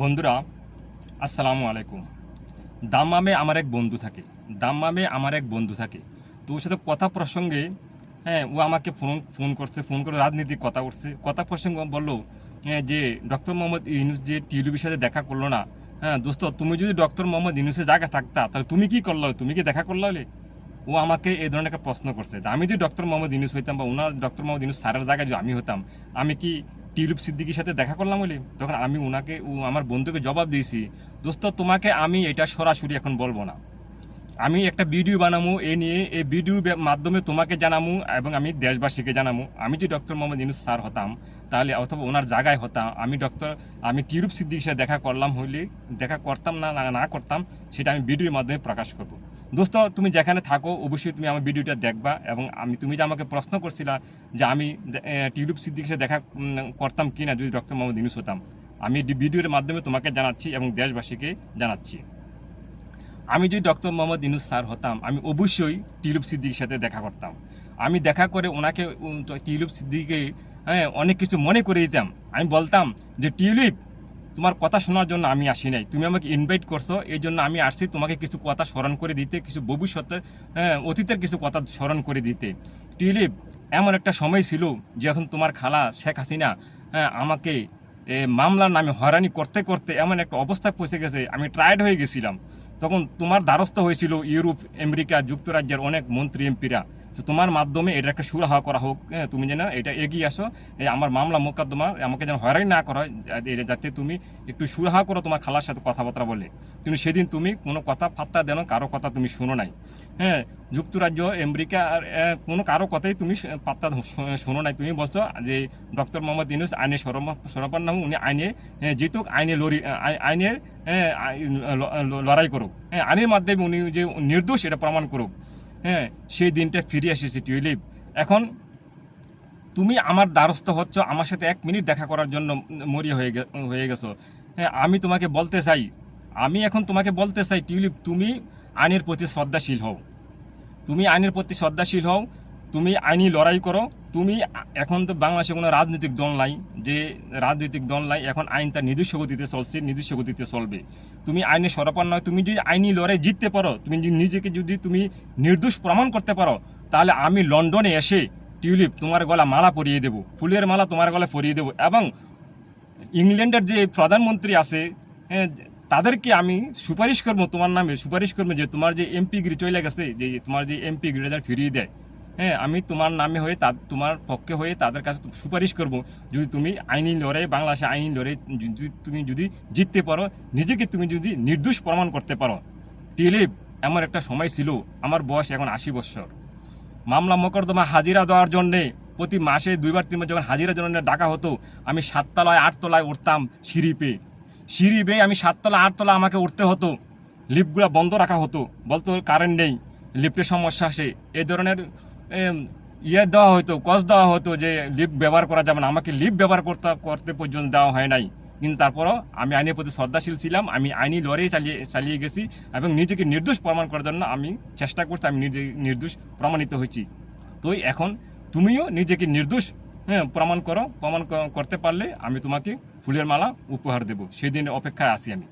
বন্ধুরা আসসালামু আলাইকুম। দাম্মামে আমার এক বন্ধু থাকে। দাম্মামে আমার এক বন্ধু থাকে। তো ওর সাথে কথা প্রসঙ্গে হ্যাঁ ও আমাকে ফোন ফোন করছে ফোন করে রাজনীতির কথা উঠছে কথা প্রসঙ্গে বলল হ্যাঁ, যে ডক্টর মোহাম্মদ ইউনুস যে টিউলিপির সাথে দেখা করল না হ্যাঁ দোস্ত তুমি যদি ডক্টর মোহাম্মদ ইউনুসের জায়গা থাকতা তাহলে তুমি কি করল? তুমি কি দেখা করল? ও আমাকে এই ধরনের একটা প্রশ্ন করছে। আমি যদি ডক্টর মোহাম্মদ ইউনুস হইতাম বা ওনার ডক্টর মোহাম্মদ ইউনুস স্যারের জায়গায় যদি আমি হতাম আমি কি টিউলিপ সিদ্দিকির সাথে দেখা করলাম বলে? তখন আমি ওনাকে ও আমার বন্ধুকে জবাব দিয়েছি, দোস্ত, তোমাকে আমি এটা সরাসরি এখন বলব না। আমি একটা ভিডিও বানাবো এ নিয়ে এই ভিডিও মাধ্যমে তোমাকে জানাব এবং আমি দেশবাসীকে জানাব আমি যদি ডক্টর মোহাম্মদ ইউনুস স্যার হতাম, তাহলে অথবা ওনার জায়গায় হতাম, আমি ডক্টর, আমি টিউলিপ সিদ্দিকির সাথে দেখা করলাম হইলে, দেখা করতাম না- না করতাম, সেটা আমি ভিডিওর মাধ্যমে প্রকাশ করব। দোস্ত, তুমি যেখানে থাকো, অবশ্যই তুমি আমার ভিডিওটা দেখবা এবং আমি তুমি যে আমাকে প্রশ্ন করছিলা যে আমি টিউলিপ সিদ্দিকের সাথে দেখা করতাম কি না যদি ডক্টর মোহাম্মদ ইউনুস হতাম, আমি ভিডিওর মাধ্যমে তোমাকে জানাচ্ছি এবং দেশবাসীকে জানাচ্ছি। আমি যদি ডক্টর মোহাম্মদ ইনুস স্যার হতাম, আমি অবশ্যই টিউলিপ সিদ্দিকের সাথে দেখা করতাম। আমি দেখা করে ওনাকে টিউলিপ সিদ্দিকে হ্যাঁ অনেক কিছু মনে করে দিতাম। আমি বলতাম যে, টিউলিপ তোমার কথা শোনার জন্য আমি আসি নাই। তুমি আমাকে ইনভাইট করছ এই জন্য আমি আসছি তোমাকে কিছু কথা স্মরণ করে দিতে কিছু ভবিষ্যতে হ্যাঁ, অতীতের কিছু কথা স্মরণ করে দিতে। টিউলিপ এমন একটা সময় ছিল যখন তোমার খালা শেখ হাসিনা হ্যাঁ, আমাকে মামলার নামে হয়রানি করতে করতে এমন একটা অবস্থায় পৌঁছে গেছে আমি ট্রায়েড হয়ে গেছিলাম। তখন তোমার দ্বারস্থ হয়েছিল ইউরোপ আমেরিকা যুক্তরাজ্যের অনেক মন্ত্রী এমপিরা। তো তোমার মাধ্যমে এটা একটা সুরাহা করা হোক হ্যাঁ, তুমি যেন এটা এগিয়ে আসো। আমার মামলা মোকদ্দমা আমাকে যেন হয়রানি না করা এটা যাতে তুমি একটু সুরাহা করো তোমার খালার সাথে কথাবার্তা বলে। কিন্তু সেদিন তুমি কোনো কথা ফাত্তা দেন কারও কথা তুমি শুনো নাই। হ্যাঁ যুক্তরাজ্য আমেরিকা আর কোনো কারও কথাই তুমি পাত্তা শোনো নাই। তুমি বলছো যে ডক্টর মোহাম্মদ ইউনুস আইনে সরপান্ন হোক উনি আইনে জিতুক আইনে লড়ি আইনের লড়াই করুক। হ্যাঁ আইনের মাধ্যমে উনি যে নির্দোষ এটা প্রমাণ করুক। হ্যাঁ সেই দিনটা ফিরে এসেছে, টিউলিপ। এখন তুমি আমার দ্বারস্থ হচ্ছ, আমার সাথে এক মিনিট দেখা করার জন্য মরিয়া হয়ে হয়ে গেছো। হ্যাঁ আমি তোমাকে বলতে চাই, আমি এখন তোমাকে বলতে চাই, টিউলিপ, তুমি আইনের প্রতি শ্রদ্ধাশীল হও। তুমি আইনের প্রতি শ্রদ্ধাশীল হও, তুমি আইনি লড়াই করো তুমি এখন তো বাংলাদেশে কোনো রাজনৈতিক দল নাই যে রাজনৈতিক দল নাই এখন আইন তার নিজস্ব গতিতে চলছে নিজস্ব গতিতে চলবে। তুমি আইনে সরপার নয় তুমি যদি আইনি লড়াই জিততে পারো তুমি নিজেকে যদি তুমি নির্দোষ প্রমাণ করতে পারো তাহলে আমি লন্ডনে এসে টিউলিপ তোমার গলা মালা পরিয়ে দেবো ফুলের মালা তোমার গলা পরিয়ে দেবো এবং ইংল্যান্ডের যে প্রধানমন্ত্রী আছে হ্যাঁ, তাদেরকে আমি সুপারিশ করব তোমার নামে সুপারিশ করব যে তোমার যে এমপি গিরি চলে গেছে যে তোমার যে এমপি গিরি যেন ফিরিয়ে দেয়। হ্যাঁ আমি তোমার নামে হয়ে তা তোমার পক্ষে হয়ে তাদের কাছে সুপারিশ করব। যদি তুমি আইনি লড়াই, বাংলাদেশে আইনি লড়াই যদি তুমি যদি জিততে পারো, নিজেকে তুমি যদি নির্দোষ প্রমাণ করতে পারো। তাহলে এমন একটা সময় ছিল, আমার বয়স এখন আশি বছর। মামলা মোকদ্দমা হাজিরা দেওয়ার জন্যে প্রতি মাসে দুইবার, তিনবার যখন হাজিরার জন্য ডাকা হতো, আমি সাততলায়, আটতলায় উঠতাম সিঁড়ি পেয়ে। সিঁড়ি বেয়ে আমি সাততলা, আটতলা আমাকে উঠতে হতো। লিফটগুলো বন্ধ রাখা হতো। বলতো কারেন্ট নেই, লিফটের সমস্যা আসে। এই ধরনের ইয়ে দেওয়া হতো কস দেওয়া হতো যে লিফট ব্যবহার করা যাবে না। আমাকে লিফট ব্যবহার করতে করতে পর্যন্ত দেওয়া হয় নাই। কিন্তু তারপরও আমি আইনের প্রতি শ্রদ্ধাশীল ছিলাম। আমি আইনি লড়াই চালিয়ে চালিয়ে গেছি এবং নিজেকে নির্দোষ প্রমাণ করার জন্য আমি চেষ্টা করছি, আমি নিজে নির্দোষ প্রমাণিত হয়েছি। তো এখন তুমিও নিজেকে নির্দোষ হ্যাঁ প্রমাণ করো, প্রমাণ করতে পারলে আমি তোমাকে ফুলের মালা উপহার দেব। সেদিন অপেক্ষায় আছি আমি।